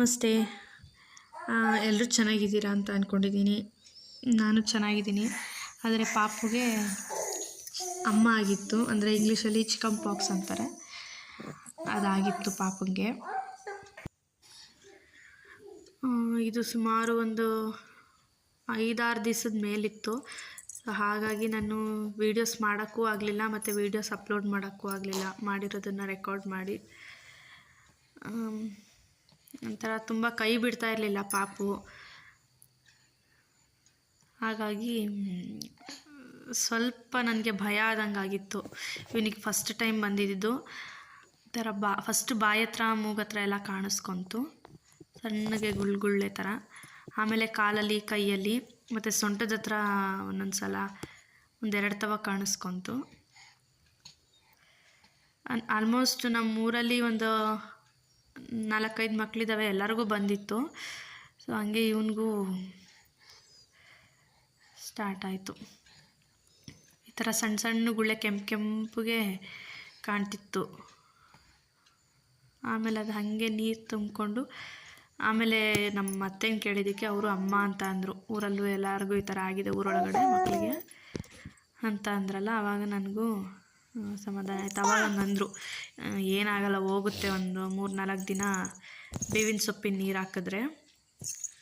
ನಮಸ್ತೆ. ಎಲ್ಲರೂ ಚೆನ್ನಾಗಿದ್ದೀರಾ ಅಂತ ಅಂದ್ಕೊಂಡಿದ್ದೀನಿ ನಾನು ಚೆನ್ನಾಗಿದ್ದೀನಿ. ಆದರೆ ಪಾಪುಗೆ ಅಮ್ಮ ಆಗಿತ್ತು. ಅಂದರೆ ಇಂಗ್ಲೀಷಲ್ಲಿ ಚಿಕನ್ ಪಾಕ್ಸ್ ಅಂತಾರೆ. ಅದಾಗಿತ್ತು ಪಾಪುಗೆ. ಇದು ಸುಮಾರು ಒಂದು ಐದಾರು ದಿವಸದ ಮೇಲಿತ್ತು. ಹಾಗಾಗಿ ನಾನು ವೀಡಿಯೋಸ್ ಮಾಡೋಕ್ಕೂ ಆಗಲಿಲ್ಲ ಮತ್ತು ವೀಡಿಯೋಸ್ ಅಪ್ಲೋಡ್ ಮಾಡೋಕ್ಕೂ ಆಗಲಿಲ್ಲ. ಮಾಡಿರೋದನ್ನು ರೆಕಾರ್ಡ್ ಮಾಡಿ. ಒಂಥರ ತುಂಬ ಕೈ ಬಿಡ್ತಾ ಇರಲಿಲ್ಲ ಪಾಪು. ಹಾಗಾಗಿ, ಸ್ವಲ್ಪ ನನಗೆ ಭಯ ಆದಂಗಾಗಿತ್ತು ಇವನಿಗೆ ಫಸ್ಟ್ ಟೈಮ್ ಬಂದಿದ್ದು. ಥರ ಬಾ ಫಸ್ಟ್ ಬಾಯಿ ಹತ್ರ ಮೂಗು ಹತ್ರ ಎಲ್ಲ ಕಾಣಿಸ್ಕೊಂತು. ಸಣ್ಣಗೆ ಗುಳ್ಗುಳ್ಳೆ ಥರ. ಆಮೇಲೆ ಕಾಲಲ್ಲಿ, ಕೈಯಲ್ಲಿ, ಮತ್ತು ಸೊಂಟದ ಹತ್ರ ಒಂದೊಂದು ಸಲ ಒಂದೆರಡು ತವ ಕಾಣಿಸ್ಕೊಂತು. ಆಲ್ಮೋಸ್ಟ್ ನಮ್ಮ ಊರಲ್ಲಿ ಒಂದು ನಾಲ್ಕೈದು ಮಕ್ಕಳಿದ್ದಾವೆ ಎಲ್ಲರಿಗೂ ಬಂದಿತ್ತು. ಸೊ ಹಂಗೆ ಇವನಿಗೂ ಸ್ಟಾರ್ಟ್ ಆಯಿತು. ಈ ಥರ ಸಣ್ಣ ಸಣ್ಣ ಗುಳ್ಳೆ ಕೆಂಪು ಕೆಂಪುಗೆ ಕಾಣ್ತಿತ್ತು. ಆಮೇಲೆ ಅದು ಹಾಗೆ ನೀರು ತುಂಬಿಕೊಂಡು, ಆಮೇಲೆ ನಮ್ಮ ಅತ್ತೆನ ಕೇಳಿದ್ದಕ್ಕೆ ಅವರು ಅಮ್ಮ ಅಂತ ಅಂದರು. ಊರಲ್ಲೂ ಎಲ್ಲರಿಗೂ ಈ ಥರ ಆಗಿದೆ ಊರೊಳಗಡೆ ಮಕ್ಕಳಿಗೆ ಅಂತ ಅಂದ್ರಲ್ಲ ಆವಾಗ ನನಗೂ ಸಮಾಧಾನ ಆಯ್ತು. ಅವಾಗ ಹಂಗಂದ್ರು ಏನಾಗಲ್ಲ, ಹೋಗುತ್ತೆ ಒಂದು ಮೂರು ನಾಲ್ಕು ದಿನ ಬೇವಿನ ಸೊಪ್ಪಿನ ನೀರು ಹಾಕಿದ್ರೆ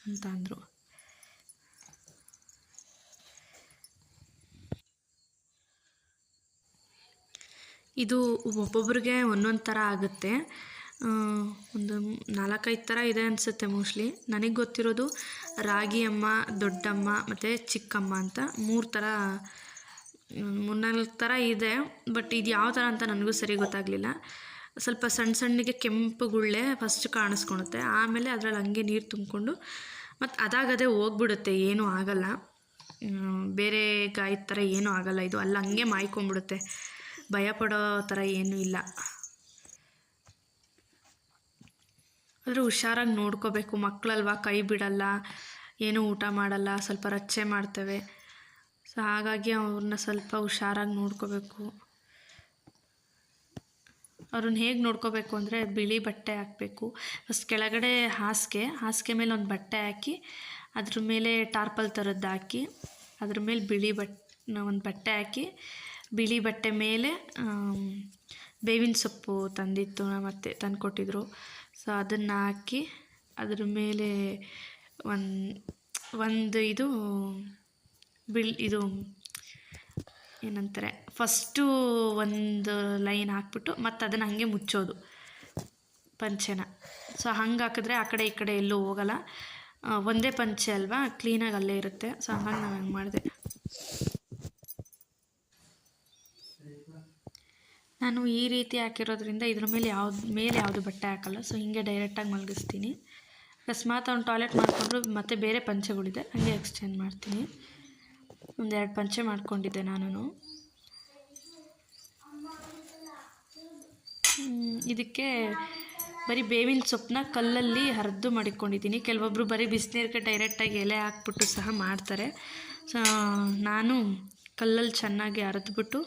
ಅಂತ ಅಂದರು. ಇದು ಒಬ್ಬೊಬ್ರಿಗೆ ಒಂದೊಂದು ಥರ ಆಗುತ್ತೆ. ಒಂದು ನಾಲ್ಕೈದು ಥರ ಇದೆ ಅನಿಸುತ್ತೆ ಮೋಸ್ಟ್ಲಿ. ನನಗೆ ಗೊತ್ತಿರೋದು ರಾಗಿ ಅಮ್ಮ, ದೊಡ್ಡಮ್ಮ ಮತ್ತು ಚಿಕ್ಕಮ್ಮ ಅಂತ ಮೂರು ಥರ ಮೂರ್ನಾಲ್ಕು ಥರ ಇದೆ ಬಟ್ ಇದು ಯಾವ ಥರ ಅಂತ ನನಗೂ ಸರಿ ಗೊತ್ತಾಗಲಿಲ್ಲ. ಸ್ವಲ್ಪ ಸಣ್ಣ ಸಣ್ಣಗೆ ಕೆಂಪು ಗುಳ್ಳೆ ಫಸ್ಟ್ ಕಾಣಿಸ್ಕೊಳುತ್ತೆ ಆಮೇಲೆ ಅದರಲ್ಲಿ ಹಂಗೆ ನೀರು ತುಂಬಿಕೊಂಡು, ಮತ್ತು ಅದಾಗದೇ ಹೋಗ್ಬಿಡುತ್ತೆ, ಏನೂ ಆಗಲ್ಲ. ಬೇರೆ ಗಾಯದ ಥರ ಏನೂ ಆಗಲ್ಲ, ಇದು ಅಲ್ಲಿ ಹಂಗೆ ಮಾಯ್ಕೊಂಬಿಡುತ್ತೆ. ಭಯ ಪಡೋ ಥರ ಏನೂ ಇಲ್ಲ. ಆದರೆ ಹುಷಾರಾಗಿ ನೋಡ್ಕೋಬೇಕು ಮಕ್ಕಳಲ್ವಾ ಕೈ ಬಿಡಲ್ಲ, ಏನೂ ಊಟ ಮಾಡಲ್ಲ, ಸ್ವಲ್ಪ ರಚ್ಚೆ ಮಾಡ್ತವೆ. ಸೊ ಹಾಗಾಗಿ ಅವ್ರನ್ನ ಸ್ವಲ್ಪ ಹುಷಾರಾಗಿ ನೋಡ್ಕೋಬೇಕು. ಅವ್ರನ್ನ ಹೇಗೆ ನೋಡ್ಕೋಬೇಕು ಅಂದರೆ ಬಿಳಿ ಬಟ್ಟೆ ಹಾಕಬೇಕು. ಫಸ್ಟ್ ಕೆಳಗಡೆ ಹಾಸಿಗೆ ಹಾಸಿಗೆ ಮೇಲೆ ಒಂದು ಬಟ್ಟೆ ಹಾಕಿ, ಅದ್ರ ಮೇಲೆ ಟಾರ್ಪಲ್ ಥರದ್ದು ಹಾಕಿ, ಅದ್ರ ಮೇಲೆ ಬಿಳಿ ಬಟ್ ಒಂದು ಬಟ್ಟೆ ಹಾಕಿ, ಬಿಳಿ ಬಟ್ಟೆ ಮೇಲೆ ಬೇವಿನ ಸೊಪ್ಪು ತಂದಿತ್ತು ಮತ್ತೆ ತಂದು ಕೊಟ್ಟಿದ್ರು ಸೊ ಅದನ್ನು ಹಾಕಿ, ಅದ್ರ ಮೇಲೆ ಒಂದು ಒಂದು ಇದು ಬಿಳ್ ಇದು ಏನಂತಾರೆ, ಫಸ್ಟು ಒಂದು ಲೈನ್ ಹಾಕ್ಬಿಟ್ಟು ಮತ್ತು ಅದನ್ನು ಹಾಗೆ ಮುಚ್ಚೋದು ಪಂಚೆನ. ಸೊ ಹಂಗೆ ಹಾಕಿದ್ರೆ ಆ ಕಡೆ ಈ ಕಡೆ ಎಲ್ಲೂ ಹೋಗಲ್ಲ. ಒಂದೇ ಪಂಚೆ ಅಲ್ವಾ ಕ್ಲೀನಾಗಿ ಅಲ್ಲೇ ಇರುತ್ತೆ. ಸೊ ಹಂಗಾಗಿ ನಾನು ಹಂಗೆ ಮಾಡಿದೆ. ನಾನು ಈ ರೀತಿ ಹಾಕಿರೋದ್ರಿಂದ ಇದ್ರ ಮೇಲೆ ಯಾವ್ದು, ಮೇಲೆ ಯಾವುದು ಬಟ್ಟೆ ಹಾಕಲ್ಲ. ಸೊ ಹಿಂಗೆ ಡೈರೆಕ್ಟಾಗಿ ಮಲಗಿಸ್ತೀನಿ. ಅಕಸ್ಮಾತ್ ಅವ್ನು ಟಾಯ್ಲೆಟ್ ಮಾಡಿಕೊಂಡ್ರು ಮತ್ತೆ ಬೇರೆ ಪಂಚೆಗಳಿದೆ. ಹಂಗೆ ಎಕ್ಸ್ಚೇಂಜ್ ಮಾಡ್ತೀನಿ. ಒಂದೆರಡು ಪಂಚೆ ಮಾಡ್ಕೊಂಡಿದ್ದೆ ನಾನು ಇದಕ್ಕೆ ಬರೀ ಬೇವಿನ ಸೊಪ್ಪನ್ನ ಕಲ್ಲಲ್ಲಿ ಹರಿದು ಮಾಡಿಕೊಂಡಿದ್ದೀನಿ. ಕೆಲವೊಬ್ಬರು ಬರೀ ಬಿಸಿನೀರಿಗೆ ಡೈರೆಕ್ಟಾಗಿ ಎಲೆ ಹಾಕ್ಬಿಟ್ಟು ಸಹ ಮಾಡ್ತಾರೆ. ಸೊ, ನಾನು ಕಲ್ಲಲ್ಲಿ ಚೆನ್ನಾಗಿ ಹರಿದ್ಬಿಟ್ಟು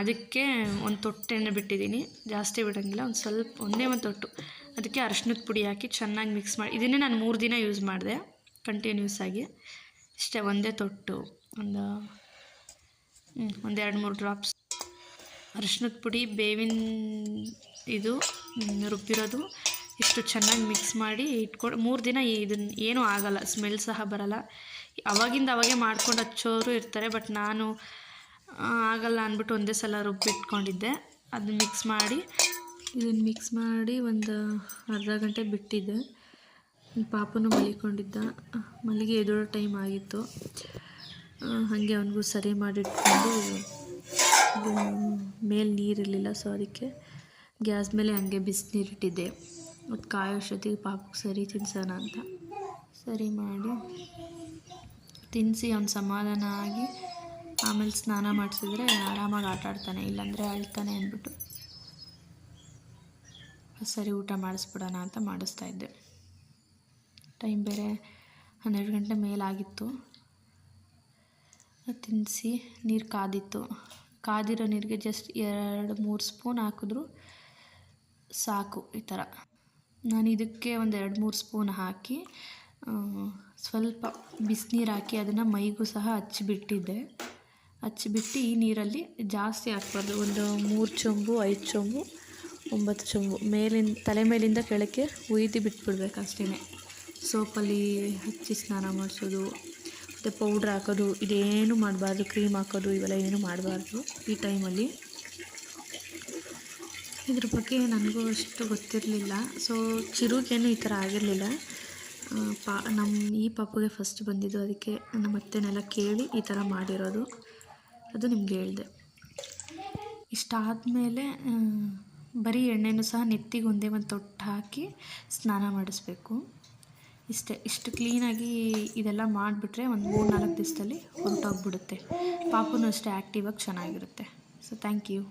ಅದಕ್ಕೆ ಒಂದು ತೊಟ್ಟೆಯನ್ನು ಬಿಟ್ಟಿದ್ದೀನಿ. ಜಾಸ್ತಿ ಬಿಡೋಂಗಿಲ್ಲ, ಒಂದು ಸ್ವಲ್ಪ, ಒಂದೇ ಒಂದು ತೊಟ್ಟು. ಅದಕ್ಕೆ ಅರಶಿನದ ಪುಡಿ ಹಾಕಿ ಚೆನ್ನಾಗಿ ಮಿಕ್ಸ್ ಮಾಡಿ ಇದನ್ನೇ ನಾನು ಮೂರು ದಿನ ಯೂಸ್ ಮಾಡಿದೆ ಕಂಟಿನ್ಯೂಸ್ ಆಗಿ. ಇಷ್ಟೇ ಒಂದೇ ತೊಟ್ಟು, ಒಂದು ಒಂದೆರಡು ಮೂರು ಡ್ರಾಪ್ಸ್ ಅರಿಶಿನದ ಪುಡಿ, ಬೇವಿನ ಇದು ರುಬ್ಬಿರೋದು, ಇಷ್ಟು ಚೆನ್ನಾಗಿ ಮಿಕ್ಸ್ ಮಾಡಿ ಇಟ್ಕೊಂಡು, ಮೂರು ದಿನ ಇದನ್ನ ಏನೂ ಆಗಲ್ಲ ಸ್ಮೆಲ್ ಸಹ ಬರಲ್ಲ. ಅವಾಗಿಂದ ಅವಾಗೆ ಮಾಡ್ಕೊಂಡು ಹಚ್ಚೋರು ಇರ್ತಾರೆ ಬಟ್ ನಾನು ಆಗಲ್ಲ ಅಂದ್ಬಿಟ್ಟು ಒಂದೇ ಸಲ ರುಬ್ಬಿಟ್ಕೊಂಡಿದ್ದೆ. ಅದನ್ನ ಮಿಕ್ಸ್ ಮಾಡಿ ಇದನ್ನು ಮಿಕ್ಸ್ ಮಾಡಿ ಒಂದು ಅರ್ಧ ಗಂಟೆ ಬಿಟ್ಟಿದ್ದೆ. ನನ್ನ ಪಾಪನು ಮಲಿಕೊಂಡಿದ್ದ. ಮಲ್ಲಿಗೆ ಎದುರೋ ಟೈಮ್ ಆಗಿತ್ತು. ಹಾಗೆ ಅವನಿಗೂ ಸರಿ ಮಾಡಿಟ್ಕೊಂಡು ಮೇಲೆ ನೀರಿರಲಿಲ್ಲ ಸೊ ಅದಕ್ಕೆ ಗ್ಯಾಸ್ ಮೇಲೆ ಹಂಗೆ ಬಿಸಿನೀರು ಇಟ್ಟಿದ್ದೆ ಮತ್ತು ಕಾಯೋಷ್ಟೊತ್ತಿಗೆ ಪಾಪಕ್ಕೆ ಸರಿ ತಿನ್ಸೋಣ ಅಂತ. ಸರಿ ಮಾಡಿ ತಿನ್ನಿಸಿ ಅವ್ನು ಸಮಾಧಾನ ಆಗಿ ಆಮೇಲೆ ಸ್ನಾನ ಮಾಡಿಸಿದ್ರೆ ಆರಾಮಾಗಿ ಆಟ ಆಡ್ತಾನೆ, ಇಲ್ಲಾಂದರೆ ಅಳ್ತಾನೆ ಅಂದ್ಬಿಟ್ಟು. ಸರಿ, ಊಟ ಮಾಡಿಸ್ಬಿಡೋಣ ಅಂತ ಮಾಡಿಸ್ತಾ ಇದ್ದೆ. ಟೈಮ್ ಬೇರೆ ಹನ್ನೆರಡು ಗಂಟೆ ಮೇಲಾಗಿತ್ತು. ತಿನ್ನಿಸಿ ನೀರು ಕಾದಿತ್ತು. ಕಾದಿರೋ ನೀರಿಗೆ ಜಸ್ಟ್ ಎರಡು ಮೂರು ಸ್ಪೂನ್ ಹಾಕಿದ್ರು ಸಾಕು ಈ ಥರ. ನಾನು ಇದಕ್ಕೆ ಒಂದು ಎರಡು ಮೂರು ಸ್ಪೂನ್ ಹಾಕಿ ಸ್ವಲ್ಪ ಬಿಸಿನೀರು ಹಾಕಿ ಅದನ್ನು ಮೈಗೂ ಸಹ ಹಚ್ಚಿಬಿಟ್ಟಿದ್ದೆ. ಹಚ್ಚಿಬಿಟ್ಟು ಈ ನೀರಲ್ಲಿ ಜಾಸ್ತಿ ಹಾಕ್ಬಾರ್ದು. ಒಂದು ಮೂರು ಚೊಂಬು, ಐದು ಚೊಂಬು, ಒಂಬತ್ತು ಚೊಂಬು ಮೇಲಿಂದ ತಲೆ ಮೇಲಿಂದ ಕೆಳಕ್ಕೆ ಉಯ್ದು ಬಿಟ್ಬಿಡ್ಬೇಕು ಅಷ್ಟೇ ಸೋಪಲ್ಲಿ ಹಚ್ಚಿ ಸ್ನಾನ ಮಾಡಿಸೋದು, ಮತ್ತು ಪೌಡ್ರ್ ಹಾಕೋದು, ಇದೇನು ಮಾಡಬಾರ್ದು, ಕ್ರೀಮ್ ಹಾಕೋದು, ಇವೆಲ್ಲ ಏನು ಮಾಡಬಾರ್ದು ಈ ಟೈಮಲ್ಲಿ. ಇದ್ರ ಬಗ್ಗೆ ನನಗೂ ಅಷ್ಟು ಗೊತ್ತಿರಲಿಲ್ಲ. ಸೊ ಚಿರುಗೇನು ಈ ಥರ ಆಗಿರಲಿಲ್ಲ. ಪಾ ನಮ್ಮ ಈ ಪಾಪುಗೆ ಫಸ್ಟ್ ಬಂದಿದ್ದು, ಅದಕ್ಕೆ ನಮ್ಮ ಅತ್ತೆನೆಲ್ಲ ಕೇಳಿ ಈ ಥರ ಮಾಡಿರೋದು. ಅದು ನಿಮ್ಗೆ ಹೇಳಿದೆ. ಇಷ್ಟಾದಮೇಲೆ ಬರೀ ಎಣ್ಣೆನೂ ಸಹ ನೆತ್ತಿಗೆ ಒಂದೇ ಒಂದು ತೊಟ್ಟು ಹಾಕಿ ಸ್ನಾನ ಮಾಡಿಸ್ಬೇಕು. ಇಷ್ಟೇ, ಇಷ್ಟು ಕ್ಲೀನಾಗಿ ಇದೆಲ್ಲ ಮಾಡಿಬಿಟ್ರೆ ಒಂದು ಮೂರು ನಾಲ್ಕು ದಿವಸದಲ್ಲಿ ಹೊರಟೋಗ್ಬಿಡುತ್ತೆ. ಪಾಪುನೂ ಅಷ್ಟೇ ಆ್ಯಕ್ಟಿವಾಗಿ ಚೆನ್ನಾಗಿರುತ್ತೆ. So thank you